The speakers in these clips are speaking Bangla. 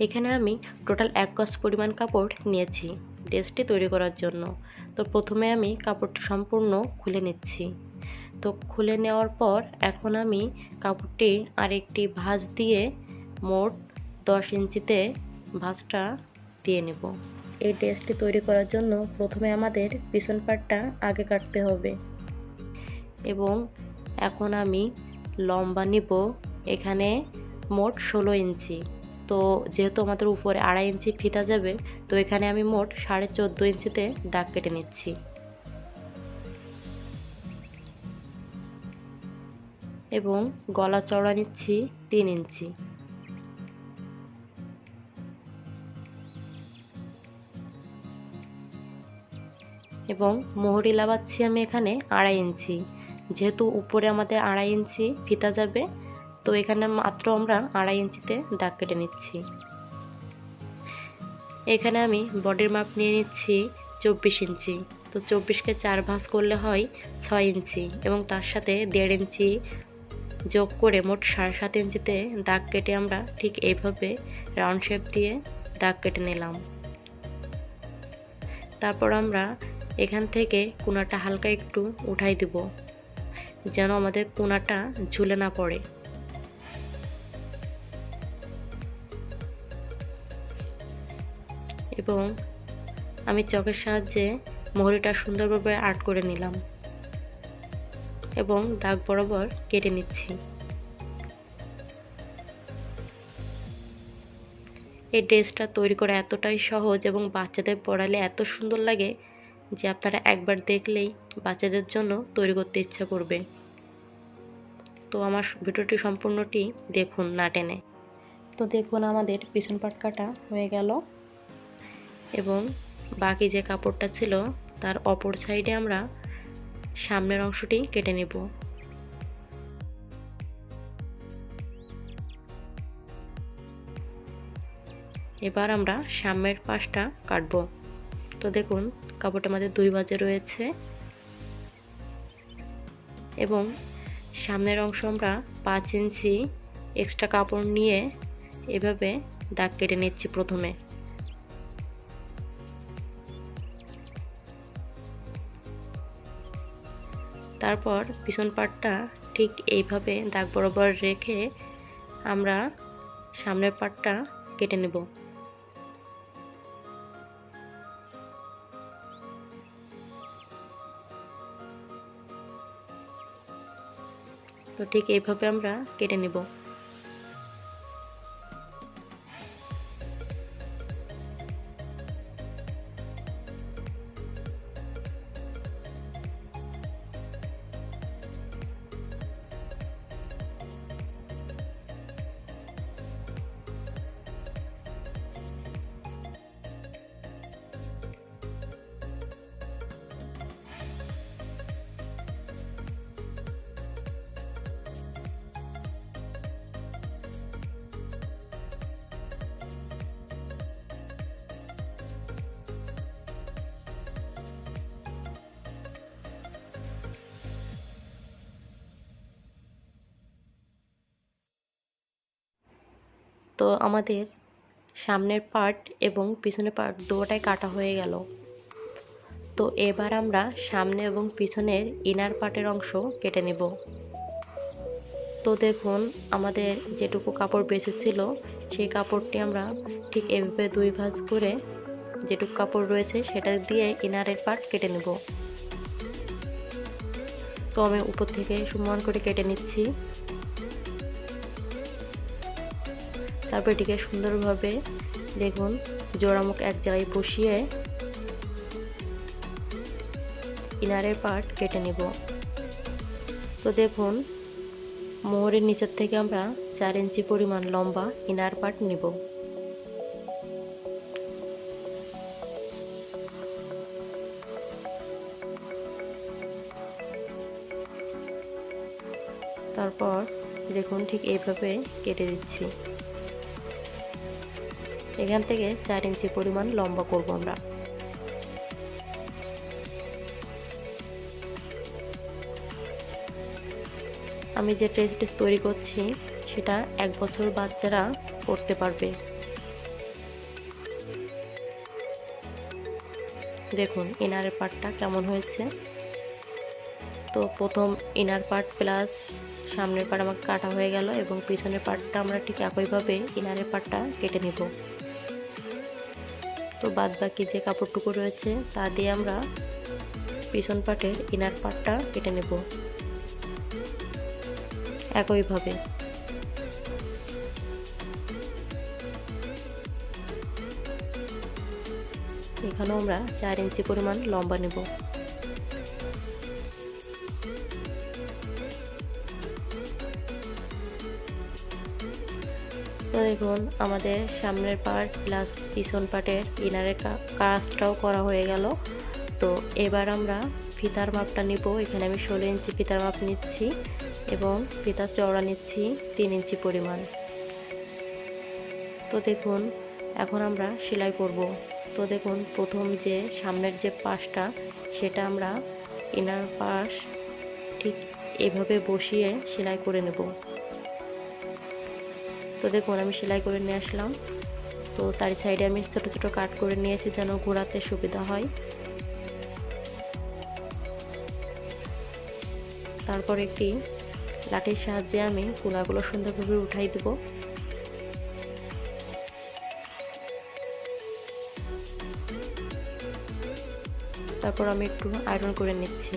এখানে আমি টোটাল এক গজ পরিমাণ কাপড় নিয়েছি ড্রেসটি তৈরি করার জন্য। তো প্রথমে আমি কাপড়টি সম্পূর্ণ খুলে নিচ্ছি। তো খুলে নেওয়ার পর এখন আমি কাপড়টি আরেকটি ভাঁজ দিয়ে মোট দশ ইঞ্চিতে ভাঁজটা দিয়ে নেব। এই ড্রেসটি তৈরি করার জন্য প্রথমে আমাদের পিছন পাটটা আগে কাটতে হবে এবং এখন আমি লম্বা নিব এখানে মোট ষোলো ইঞ্চি। তো যেহেতু আমাদের উপরে আড়াই ইঞ্চি ফিতা যাবে, তো এখানে আমি মোট সাড়ে চোদ্দ ইঞ্চিতে দাগ কেটে নিচ্ছি। এবং গলা চওড়া নিচ্ছি তিন ইঞ্চি। এবং মোহরি লাগাচ্ছি আমি এখানে আড়াই ইঞ্চি। যেহেতু উপরে আমাদের আড়াই ইঞ্চি ফিতা যাবে তো এখানে মাত্র আমরা আড়াই ইঞ্চিতে দাগ কেটে নিচ্ছি। এখানে আমি বডির মাপ নিয়ে নিচ্ছি চব্বিশ ইঞ্চি। তো চব্বিশকে চার ভাঁজ করলে হয় ছয় ইঞ্চি এবং তার সাথে দেড় ইঞ্চি যোগ করে মোট সাড়ে সাত ইঞ্চিতে দাগ কেটে আমরা ঠিক এইভাবে রাউন্ড শেপ দিয়ে দাগ কেটে নিলাম। তারপর আমরা এখান থেকে কোনাটা হালকা একটু উঠাই দিব, যেন আমাদের কোনাটা ঝুলে না পড়ে। এবং আমি চকের সাহায্যে মোহরিটা সুন্দরভাবে আর্ট করে নিলাম এবং দাগ বরাবর কেটে নিচ্ছি। এই ড্রেসটা তৈরি করা এতটাই সহজ এবং বাচ্চাদের পড়ালে এত সুন্দর লাগে যে আপনারা একবার দেখলেই বাচ্চাদের জন্য তৈরি করতে ইচ্ছা করবে। তো আমার ভিডিওটি সম্পূর্ণটি দেখুন না টেনে। তো দেখুন আমাদের পিছন পাট কাটা হয়ে গেল। এবং বাকি যে কাপড়টা ছিল, তার অপর সাইডে আমরা সামনের অংশটি কেটে নেব। এবার আমরা সামনের পাশটা কাটব। তো দেখুন, কাপড়টা আমাদের দুই বাজে রয়েছে। এবং সামনের অংশ আমরা পাঁচ ইঞ্চি এক্সট্রা কাপড় নিয়ে এভাবে দাগ কেটে নিচ্ছি প্রথমে। তারপর পিছন পাটটা ঠিক এইভাবে দাগ বরাবর রেখে আমরা সামনের পাটটা কেটে নেব। তো ঠিক এইভাবে আমরা কেটে নেব। তো আমাদের সামনের পার্ট এবং পিছনের পার্ট দুটোটাই কাটা হয়ে গেল। তো এবার আমরা সামনে এবং পিছনের ইনার পার্টের অংশ কেটে নেব। তো দেখুন, আমাদের যেটুকু কাপড় বেঁচেছিল সেই কাপড়টি আমরা ঠিক এভাবে দুই ভাঁজ করে যেটুকু কাপড় রয়েছে সেটা দিয়ে ইনারের পার্ট কেটে নেব। তো আমি উপর থেকে সমান করে কেটে নিচ্ছি। তারপর এটিকে সুন্দরভাবে দেখুন জোড়ামুখ এক জায়গায় বসিয়ে ইনারের পার্ট কেটে নেব। তো দেখুন, মোহরের নিচের থেকে আমরা চার ইঞ্চি পরিমাণ লম্বা ইনার পার্ট নেব। তারপর দেখুন ঠিক এইভাবে কেটে দিচ্ছি। এখান থেকে চার ইঞ্চি পরিমাণ লম্বা করব আমরা। আমি যে ড্রেস তৈরি করছি, সেটা এক বছর বাচ্চারা করতে পারবে। দেখুন ইনারের পার্টটা কেমন হয়েছে। তো প্রথম ইনার পার্ট প্লাস সামনের পার্ট আমার কাটা হয়ে গেল এবং পিছনের পার্টটা আমরা ঠিক একইভাবে ইনারের পার্টটা কেটে নেব। তো বাদ বাকি যে কাপড়টুকু রয়েছে, তা দিয়ে আমরা পিছন পাটের ইনার পাটটা কেটে নেব। একইভাবে। এখানেও আমরা চার ইঞ্চি পরিমাণ লম্বা নেব। তো দেখুন আমাদের সামনের পার্ট প্লাস পিছন পার্টের ইনারের কাজটাও করা হয়ে গেল। তো এবার আমরা ফিতার মাপটা নিব। এখানে আমি ষোলো ইঞ্চি ফিতার মাপ নিচ্ছি এবং ফিতার চওড়া নিচ্ছি তিন ইঞ্চি পরিমাণ। তো দেখুন, এখন আমরা সেলাই করব। তো দেখুন, প্রথম যে সামনের যে পাশটা, সেটা আমরা ইনার পাশ ঠিক এভাবে বসিয়ে সেলাই করে নেব। তো দেখুন, আমি সেলাই করে নিয়ে আসলাম। তো চারি সাইডে আমি ছোট ছোট কাট করে নিয়েছি যেন ঘোরাতে সুবিধা হয়। তারপর একটি লাঠির সাহায্যে আমি কুলাগুলো সুন্দরভাবে উঠাই দেব। তারপর আমি একটু আয়রন করে নিচ্ছি।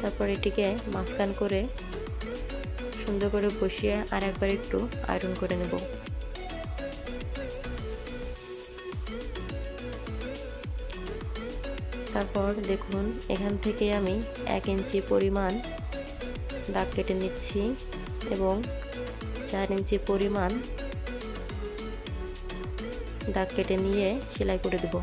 তারপর এটিকে মাঝখান করে সুন্দর করে বসিয়ে আর একবার একটু আয়রন করে নেব। তারপর দেখুন, এখান থেকে আমি এক ইঞ্চি পরিমাণ দাগ কেটে নিচ্ছি এবং চার ইঞ্চি পরিমাণ দাগ কেটে নিয়ে সেলাই করে দেবো।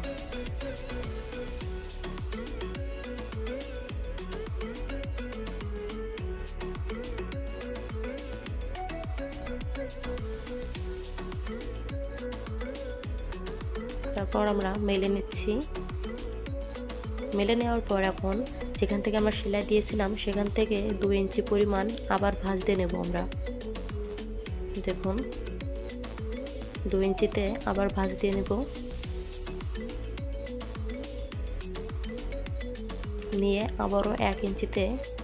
তারপর আমরা মেলে নিচ্ছি। মেলে নেওয়ার পর এখন যেখান থেকে আমরা সেলাই দিয়েছিলাম, সেখান থেকে দু ইঞ্চি পরিমাণ আবার ভাঁজ দিয়ে নেব আমরা। দেখুন, দু ইঞ্চিতে আবার ভাঁজ দিয়ে নেব। নিয়ে আবারও এক ইঞ্চিতে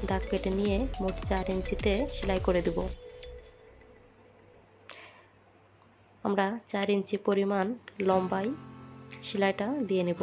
দাগ কেটে নিয়ে মোট চার ইঞ্চিতে সেলাই করে দেব। আমরা চার ইঞ্চি পরিমাণ লম্বাই সেলাইটা দিয়ে নেব।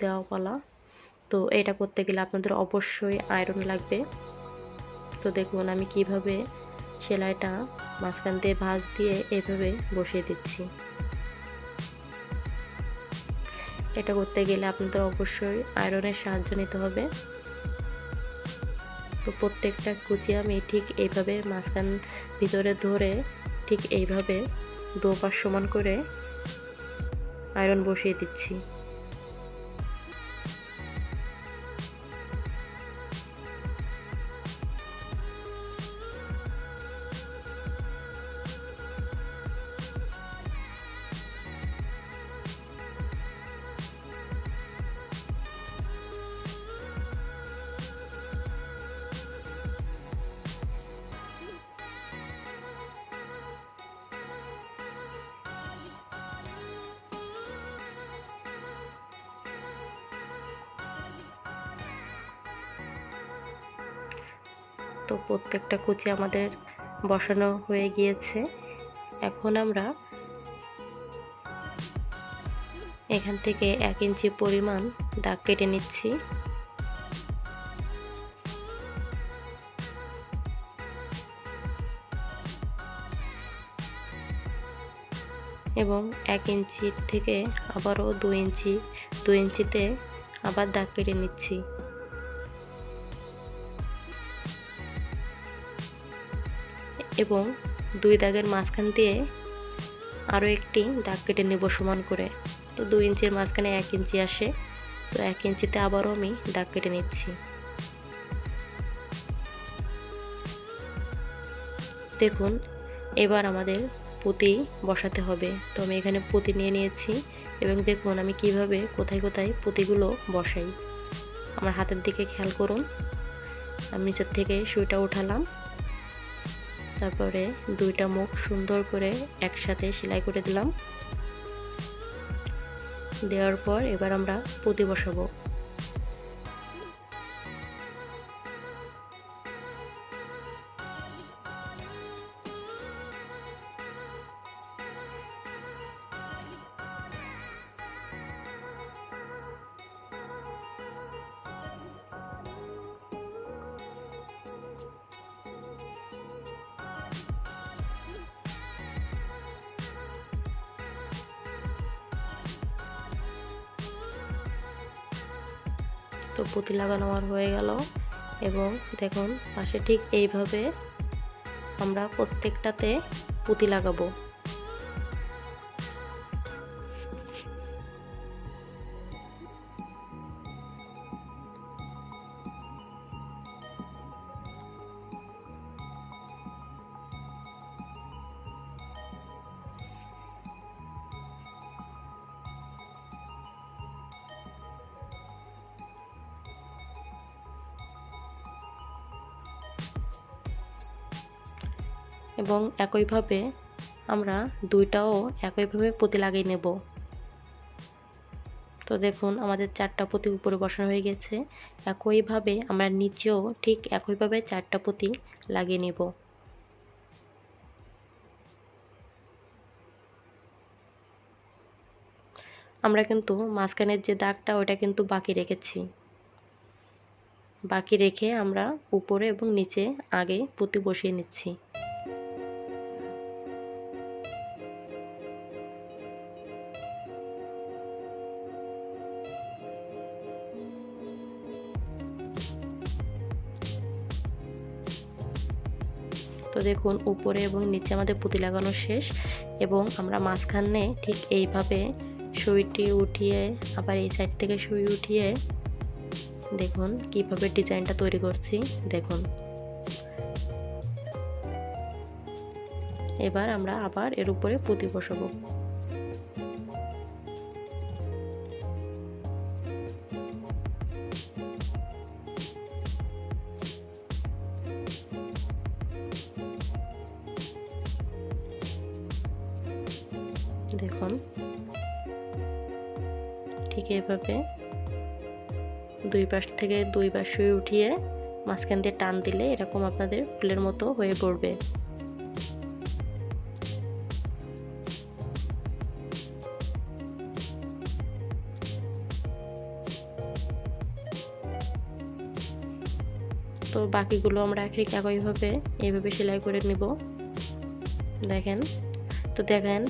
দেওয়া পালা তো এটা করতে গেলে আপনাদের অবশ্যই আয়রন লাগবে। তো দেখুন আমি কীভাবে সেলাইটা মাঝখান দিয়ে ভাঁজ দিয়ে এভাবে বসিয়ে দিচ্ছি। এটা করতে গেলে আপনাদের অবশ্যই আয়রনের সাহায্য নিতে হবে। তো প্রত্যেকটা কুচি আমি ঠিক এইভাবে মাঝখান ভিতরে ধরে ঠিক এইভাবে দুপাশ সমান করে আয়রন বসিয়ে দিচ্ছি। তো প্রত্যেকটা কুচি আমাদের বসানো হয়ে গিয়েছে। এখন আমরা এখান থেকে এক ইঞ্চি পরিমাণ দাগ কেটে নিচ্ছি। এবং এক ইঞ্চির থেকে আবারও দু ইঞ্চি, দু ইঞ্চিতে আবার দাগ কেটে নিচ্ছি। এবং দুই দাগের মাঝখান দিয়ে আরও একটি দাগ কেটে নেব সমান করে। তো দুই ইঞ্চির মাঝখানে এক ইঞ্চি আসে, তো এক ইঞ্চিতে আবারও আমি দাগ কেটে নিচ্ছি। দেখুন, এবার আমাদের পুঁতি বসাতে হবে। তো আমি এখানে পুঁতি নিয়ে নিয়েছি এবং দেখুন আমি কীভাবে কোথায় কোথায় পুঁতিগুলো বসাই। আমার হাতের দিকে খেয়াল করুন। আমি নিচের থেকে সুইটা উঠালাম। তারপরে দুইটা মুখ সুন্দর করে একসাথে সেলাই করে দিলাম। দেওয়ার পর এবার আমরা পুঁতি বসাবো। তো পুঁতি লাগানো আমার হয়ে গেল। এবং দেখুন, পাশে ঠিক এইভাবে আমরা প্রত্যেকটাতে পুঁতি লাগাবো। এবং একইভাবে আমরা দুইটাও একইভাবে পুঁতি লাগিয়ে নেব। তো দেখুন, আমাদের চারটা পুঁতি উপরে বসানো হয়ে গেছে। একইভাবে আমরা নিচেও ঠিক একইভাবে চারটা পুঁতি লাগিয়ে নেব। আমরা কিন্তু মাঝখানের যে দাগটা ওটা কিন্তু বাকি রেখেছি। বাকি রেখে আমরা উপরে এবং নিচে আগে পুঁতি বসিয়ে নিচ্ছি। দেখুন, উপরে এবং নিচে আমাদের পুঁতি লাগানো শেষ এবং আমরা মাঝখানে ঠিক এইভাবে সুইটি উঠিয়ে, আবার এই সাইড থেকে সুই উঠিয়ে দেখুন কীভাবে ডিজাইনটা তৈরি করছি, দেখুন। এবার আমরা আবার এর উপরে পুঁতি বসাবো। ঠিক এভাবে দুই পাশ থেকে দুই পাশে উঠিয়ে মাঝখান দিয়ে টান দিলে এরকম আপনাদের ফুলের মতো হয়ে পড়বে। তো বাকিগুলো আমরা ঠিক একইভাবে এইভাবে সেলাই করে নিব। দেখেন, তো দেখেন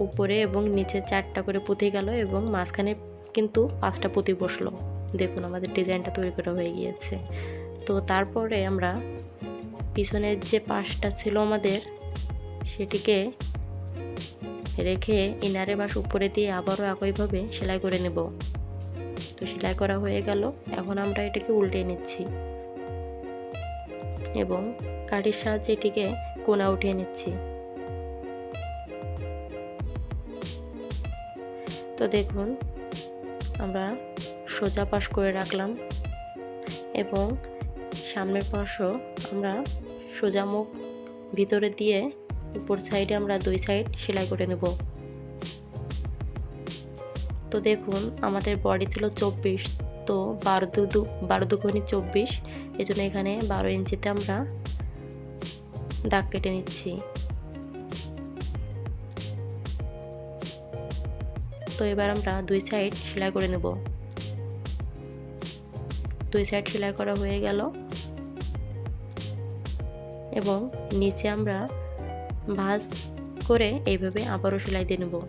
উপরে এবং নিচে চারটা করে পুঁতি গেল এবং মাঝখানে কিন্তু পাঁচটা পুঁতি বসল। দেখুন আমাদের ডিজাইনটা তৈরি করা হয়ে গিয়েছে। তো তারপরে আমরা পিছনের যে পাশটা ছিল আমাদের, সেটিকে রেখে ইনারে বাস উপরে দিয়ে আবারও একইভাবে সেলাই করে নেব। তো সেলাই করা হয়ে গেল। এখন আমরা এটাকে উল্টে নিচ্ছি এবং কাঠির সাহায্যে এটিকে কোনা উঠিয়ে নিচ্ছি। তো দেখুন, আমরা সোজা পাশ করে রাখলাম এবং সামনের পাশও আমরা সোজা মুখ ভিতরে দিয়ে উপর সাইডে আমরা দুই সাইড সেলাই করে নেব। তো দেখুন, আমাদের বডি ছিল চব্বিশ, তো বারো দু, বারো দুগুণি চব্বিশ এই জন্য এখানে বারো ইঞ্চিতে আমরা দাগ কেটে নিচ্ছি। তো এবার আমরা দুই সাইড সেলাই করে নেব। দুই সাইড সেলাই করা হয়ে গেল। এবং নিচে আমরা ভাঁজ করে এইভাবে আবারও সেলাই দিয়ে নেব।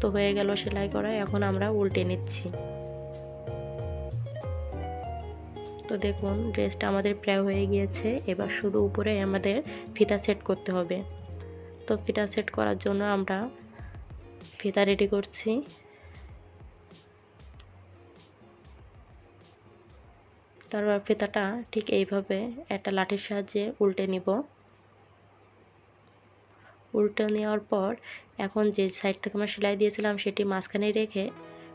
তো হয়ে গেল সেলাই করা, এখন আমরা উল্টে নিচ্ছি। তো দেখুন, ড্রেসটা আমাদের প্রায় হয়ে গিয়েছে। এবার শুধু উপরে আমাদের ফিতা সেট করতে হবে। তো ফিতা সেট করার জন্য আমরা ফিতা রেডি করছি। তারপর ফিতাটা ঠিক এইভাবে একটা লাঠির সাহায্যে উল্টে নিব। উল্টে নেওয়ার পর এখন যে সাইড থেকে আমরা সেলাই দিয়েছিলাম সেটি মাঝখানে রেখে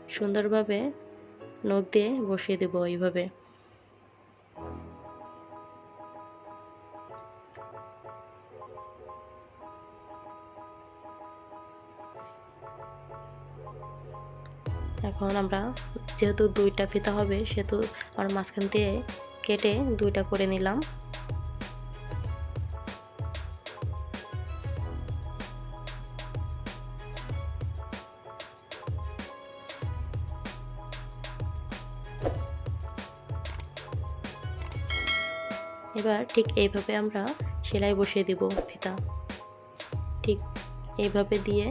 সুন্দরভাবে নখ দিয়ে বসিয়ে দেবো এইভাবে। এখন আমরা যেহেতু দুইটা ফিতা হবে, সেহেতু আমরা মাঝখান দিয়ে কেটে দুইটা করে নিলাম। এবার ঠিক এইভাবে আমরা সেলাই বসিয়ে দিব ফিতা। ঠিক এইভাবে দিয়ে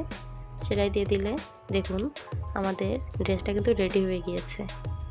সেলাই দিয়ে দিলে দেখুন আমাদের ড্রেসটা কিন্তু রেডি হয়ে গিয়েছে।